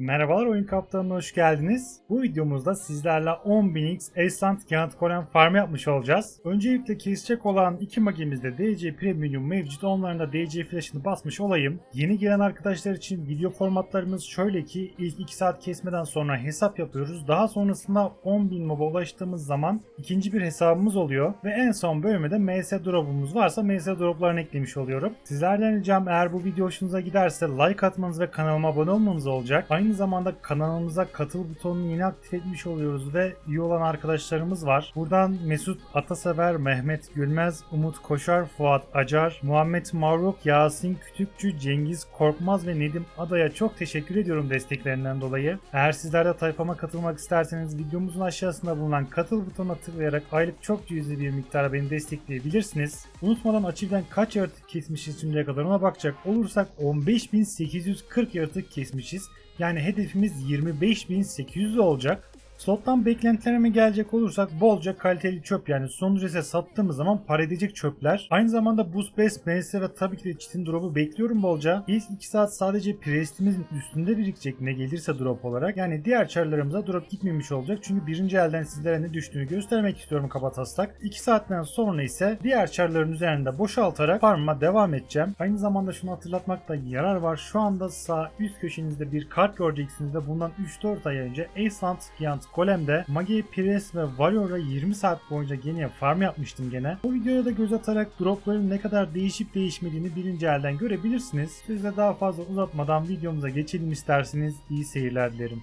Merhabalar Oyun Kaptanı'na hoş geldiniz. Bu videomuzda sizlerle 10.000x Eslant Kağıt Kolen farm yapmış olacağız. Öncelikle kesecek olan iki magimizde DC Premium mevcut. Onların da DC Flash'ını basmış olayım. Yeni gelen arkadaşlar için video formatlarımız şöyle ki ilk 2 saat kesmeden sonra hesap yapıyoruz. Daha sonrasında 10.000 moba ulaştığımız zaman ikinci bir hesabımız oluyor. Ve en son bölümde MS drop'umuz varsa MS drop'larını eklemiş oluyorum. Sizlerden ricam eğer bu video hoşunuza giderse like atmanız ve kanalıma abone olmanız olacak. Aynı zamanda kanalımıza katıl butonunu yeni aktif etmiş oluyoruz ve üye olan arkadaşlarımız var. Buradan Mesut Atasever, Mehmet Gülmez, Umut Koşar, Fuat Acar, Muhammed Mavruk, Yasin Kütükçü, Cengiz Korkmaz ve Nedim Ada'ya çok teşekkür ediyorum desteklerinden dolayı. Eğer sizler de tayfama katılmak isterseniz videomuzun aşağısında bulunan katıl butonuna tıklayarak aylık çok cüzi bir miktara beni destekleyebilirsiniz. Unutmadan açıktan kaç yaratık kesmişiz şimdiye kadar ona bakacak olursak 15.840 yaratık kesmişiz. Yani hedefimiz 25.800 olacak. Slottan beklentilerime gelecek olursak bolca kaliteli çöp yani sonucu ise sattığımız zaman para edecek çöpler. Aynı zamanda Boost Best, MS ve tabii ki de Çitin drop'u bekliyorum bolca. İlk 2 saat sadece prestimizin üstünde birikecek ne gelirse drop olarak. Yani diğer çarlarımıza drop gitmemiş olacak. Çünkü birinci elden sizlere ne düştüğünü göstermek istiyorum kabataslak. 2 saatten sonra ise diğer çarların üzerinde boşaltarak farmıma devam edeceğim. Aynı zamanda şunu hatırlatmakta yarar var. Şu anda sağ üst köşenizde bir kart göreceksiniz ve bundan 3-4 ay önce Ascent Giant Golem'de Magi, Pires ve Warrior'a 20 saat boyunca gene farm yapmıştım gene. Bu videoya da göz atarak dropların ne kadar değişip değişmediğini birinci elden görebilirsiniz. Siz de daha fazla uzatmadan videomuza geçelim isterseniz iyi seyirler dilerim.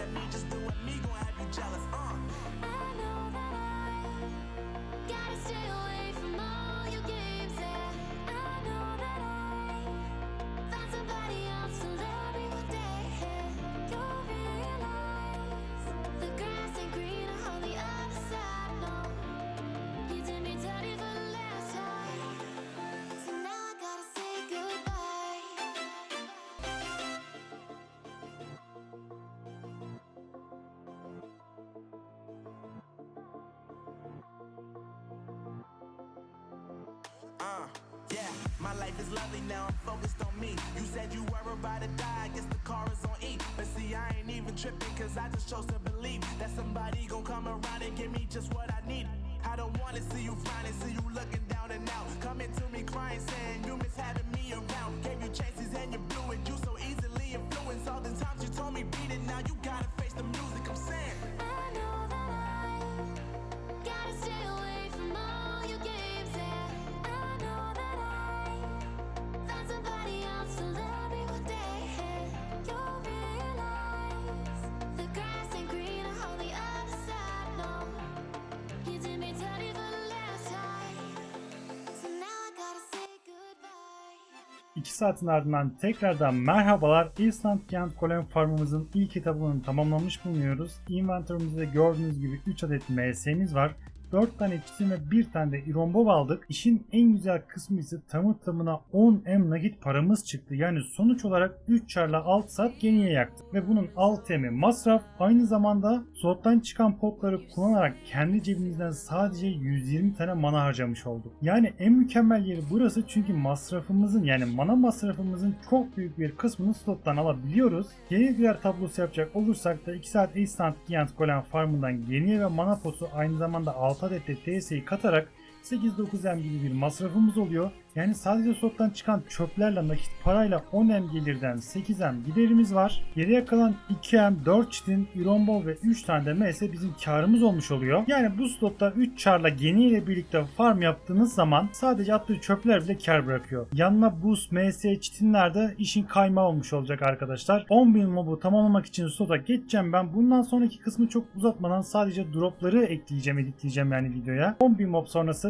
at me, just doing at me, gon' have you jealous. Uh. My life is lovely now, I'm focused on me. You said you were about to die, I guess the car is on E. But see, I ain't even tripping, cause I just chose to believe that somebody gon' come around and give me just what I need. I don't wanna see you frowning, see you looking down and out. Coming to me crying, saying you miss having me around. Gave you chances and you blew it, you so easily influenced. All the times you told me beat it, now you gotta face the music, I'm saying. I know 2 saatin ardından tekrardan merhabalar. Instant Giant Golem Farmımızın ilk etabını tamamlamış bulunuyoruz. Inventory'ımızda gördüğünüz gibi 3 adet MS'miz var. 4 tane çitin ve 1 tane de irombov aldık. İşin en güzel kısmı ise tamı tamına 10 M nakit paramız çıktı. Yani sonuç olarak 3 çarla 6 saat geniye yaktık. Ve bunun 6 M'i masraf. Aynı zamanda slottan çıkan potları kullanarak kendi cebimizden sadece 120 tane mana harcamış olduk. Yani en mükemmel yeri burası çünkü masrafımızın yani mana masrafımızın çok büyük bir kısmını slottan alabiliyoruz. Yeni birer tablosu yapacak olursak da 2 saat Instant Giant Golem Farm'ından geniye ve mana potu aynı zamanda 6 adet de TS'yi katarak 8-9 M gibi bir masrafımız oluyor. Yani sadece slottan çıkan çöplerle nakit parayla 10 M gelirden 8 M giderimiz var. Geriye kalan 2 M, 4 çitin, Irombol ve 3 tane de MS bizim karımız olmuş oluyor. Yani bu slotta 3 çarla geni ile birlikte farm yaptığınız zaman sadece attığı çöpler bile kar bırakıyor. Yanına boost, MS, çitinler de işin kaymağı olmuş olacak arkadaşlar. 10.000 mobu tamamlamak için slota geçeceğim ben. Bundan sonraki kısmı çok uzatmadan sadece dropları ekleyeceğim, editleyeceğim yani videoya. 10.000 mob sonrası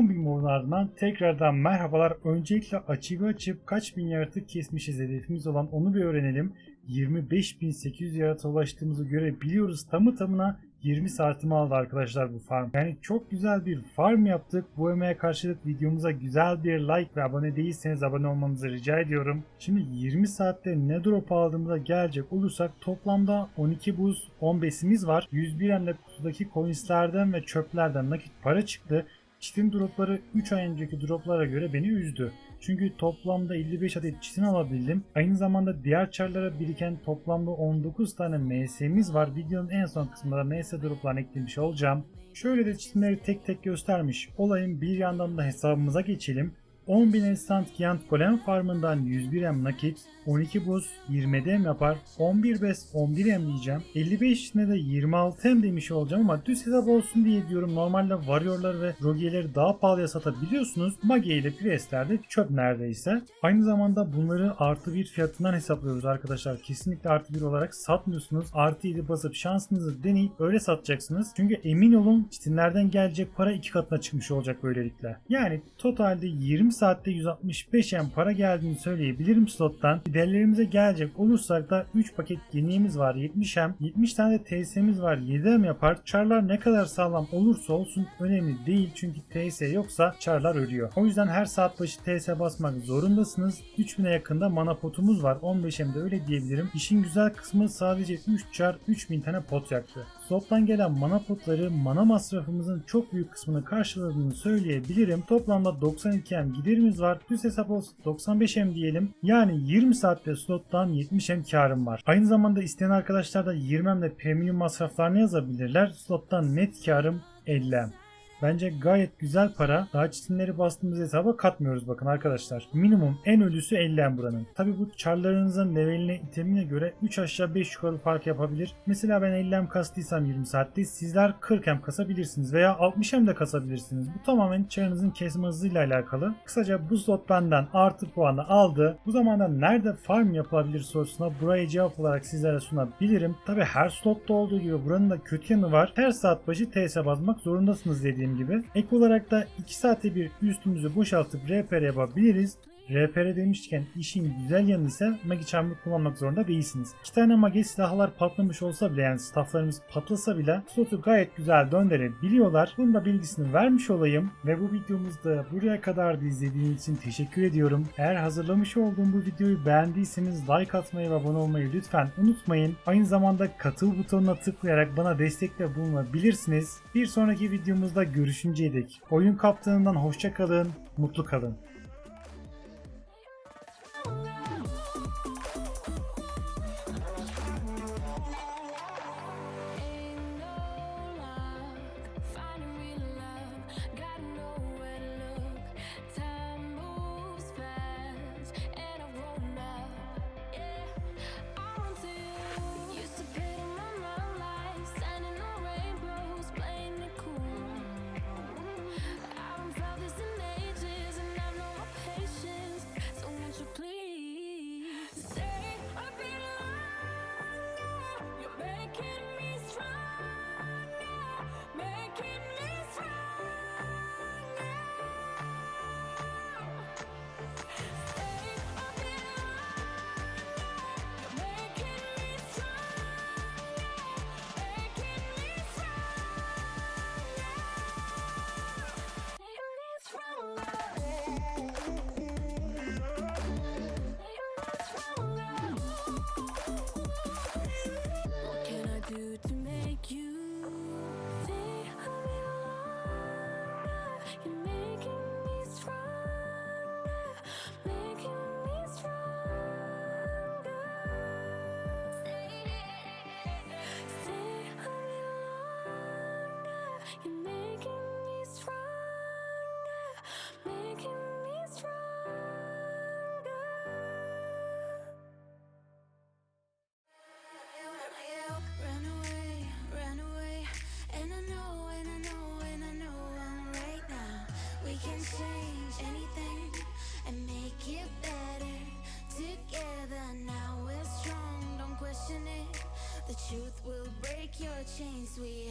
Bin modun ardından tekrardan merhabalar. Öncelikle açığı açıp kaç bin yaratık kesmişiz hedefimiz olan onu bir öğrenelim. 25.800 yaratığa ulaştığımızı görebiliyoruz. Tamı tamına 20 saatimi aldı arkadaşlar bu farm. Yani çok güzel bir farm yaptık. Bu emeğe karşılık videomuza güzel bir like ve abone değilseniz abone olmanızı rica ediyorum. Şimdi 20 saatte ne drop aldığımıza gelecek olursak toplamda 12 buz 15'imiz var. 101 hem de kutudaki coinslerden ve çöplerden nakit para çıktı. Çitin dropları 3 ay önceki droplara göre beni üzdü. Çünkü toplamda 55 adet çitin alabildim. Aynı zamanda diğer çarlara biriken toplamda 19 tane MS'miz var. Videonun en son kısmında MS droplarını eklemiş olacağım. Şöyle de çitinleri tek tek göstermiş olayım. Bir yandan da hesabımıza geçelim. 10.000 instant Giant Golem farmından 101 M nakit, 12 buz 20 M yapar, 11 bes 11 M diyeceğim, 55 ne de 26 M demiş olacağım ama düz hesap olsun diye diyorum. Normalde Warrior'lar ve Rogue'leri daha pahalıya satabiliyorsunuz. Mage ile Priest'ler de çöp neredeyse. Aynı zamanda bunları artı bir fiyatından hesaplıyoruz arkadaşlar. Kesinlikle artı bir olarak satmıyorsunuz. Artı 7 basıp şansınızı deneyip öyle satacaksınız. Çünkü emin olun çitinlerden gelecek para iki katına çıkmış olacak böylelikle. Yani totalde 20 saatte 165 M para geldiğini söyleyebilirim slottan. Giderlerimize gelecek olursak da 3 paket geniğimiz var 70 M. 70 tane de TS'miz var 7 M yapar. Çarlar ne kadar sağlam olursa olsun önemli değil. Çünkü TS yoksa çarlar ölüyor. O yüzden her saat başı TS basmak zorundasınız. 3000'e yakında mana potumuz var. 15 M'de öyle diyebilirim. İşin güzel kısmı sadece 3 çar 3000 tane pot yaktı. Slottan gelen mana potları mana masrafımızın çok büyük kısmını karşıladığını söyleyebilirim. Toplamda 92 M giderimiz var. Düz hesap olsun 95 M diyelim. Yani 20 saatte slottan 70 M karım var. Aynı zamanda isteyen arkadaşlar da 20 M de premium masraflarını yazabilirler. Slottan net karım 50 M. Bence gayet güzel para. Daha çitinleri bastığımız hesaba katmıyoruz bakın arkadaşlar. Minimum en ölüsü 50 em buranın. Tabi bu çarlarınızın leveline itemine göre 3 aşağı 5 yukarı fark yapabilir. Mesela ben 50 em kastıysam 20 saatte sizler 40 em kasabilirsiniz veya 60 em de kasabilirsiniz. Bu tamamen çarınızın kesme hızıyla alakalı. Kısaca bu slot benden artı puanı aldı. Bu zamanda nerede farm yapılabilir sorusuna buraya cevap olarak sizlere sunabilirim. Tabi her slotta olduğu gibi buranın da kötü yanı var. Her saat başı TS basmak zorundasınız dediğim gibi. Ek olarak da 2 saate bir üstümüzü boşaltıp RPR yapabiliriz. RPR demişken işin güzel yanı ise Magi Charm'ı kullanmak zorunda değilsiniz. İki tane Magi silahlar patlamış olsa bile yani stafflarımız patlasa bile slotu gayet güzel döndürebiliyorlar. Bunun da bilgisini vermiş olayım ve bu videomuzda buraya kadar da izlediğiniz için teşekkür ediyorum. Eğer hazırlamış olduğum bu videoyu beğendiyseniz like atmayı ve abone olmayı lütfen unutmayın. Aynı zamanda katıl butonuna tıklayarak bana destekte bulunabilirsiniz. Bir sonraki videomuzda görüşünceye dek oyun kaptanından hoşça kalın, mutlu kalın. You're making me stronger, making me stronger. Run away, run away, and I know, and I know, and I know I'm right now. We can change anything and make it better together. Now we're strong, don't question it. The truth will break your chains. We